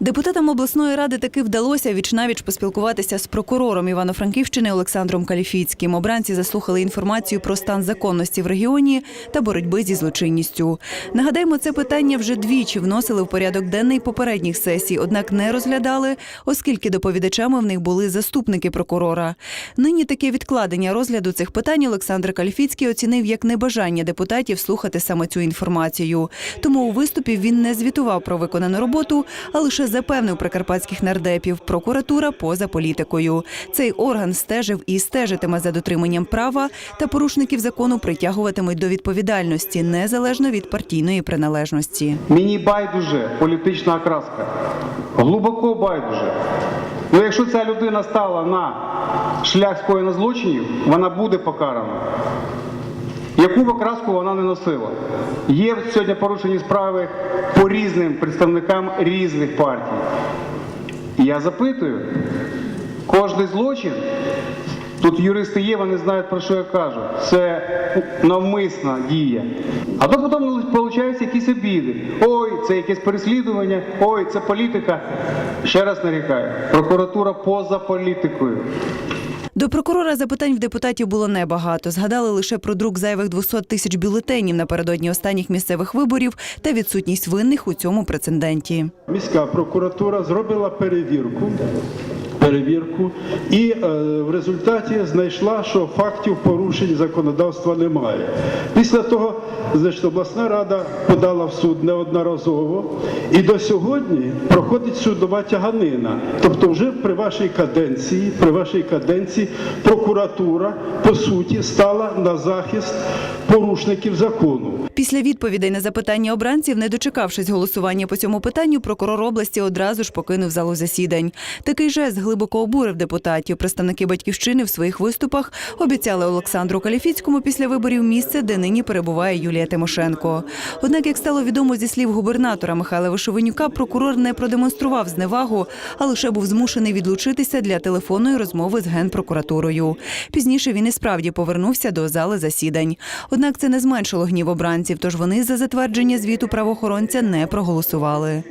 Депутатам обласної ради таки вдалося вічнавіч поспілкуватися з прокурором Івано-Франківщини Олександром Каліфіцьким. Обранці заслухали інформацію про стан законності в регіоні та боротьби зі злочинністю. Нагадаємо, це питання вже двічі вносили в порядок денний попередніх сесій, однак не розглядали, оскільки доповідачами в них були заступники прокурора. Нині таке відкладення розгляду цих питань Олександр Каліфіцький оцінив як небажання депутатів слухати саме цю інформацію. Тому у виступі він не звітував про виконану роботу, а лише запевнив прикарпатських нардепів. Прокуратура поза політикою. Цей орган стежив і стежитиме за дотриманням права, та порушників закону притягуватимуть до відповідальності незалежно від партійної приналежності. Мені байдуже політична окраска. Глибоко байдуже. Ну, якщо ця людина стала на шлях скоєння злочинів, вона буде покарана. Яку б окраску вона не носила. Є сьогодні порушені справи по різним представникам різних партій. Я запитую, кожний злочин, тут юристи є, вони знають про що я кажу. Це навмисна дія. А то потім виходять якісь обіди. Ой, це якесь переслідування, ой, це політика. Ще раз нарікаю, прокуратура поза політикою. До прокурора запитань в депутатів було небагато. Згадали лише про друк зайвих 200 тисяч бюлетенів напередодні останніх місцевих виборів та відсутність винних у цьому прецеденті. Міська прокуратура зробила перевірку. Перевірку і е, в результаті знайшла, що фактів порушень законодавства немає. Після того, значить, обласна рада подала в суд неодноразово, і до сьогодні проходить судова тяганина. Тобто, вже при вашій каденції, при вашій каденції прокуратура по суті стала на захист порушників закону. Після відповідей на запитання обранців, не дочекавшись голосування по цьому питанню, прокурор області одразу ж покинув залу засідань. Такий жест глибоко обурив депутатів. Представники батьківщини в своїх виступах обіцяли Олександру Каліфіцькому після виборів місце, де нині перебуває Юлія Тимошенко. Однак, як стало відомо зі слів губернатора Михайла Вишовенюка, прокурор не продемонстрував зневагу, а лише був змушений відлучитися для телефонної розмови з генпрокуратурою. Пізніше він і справді повернувся до зали засідань. Однак це не зменшило гнів обранців, тож вони за затвердження звіту правоохоронця не проголосували.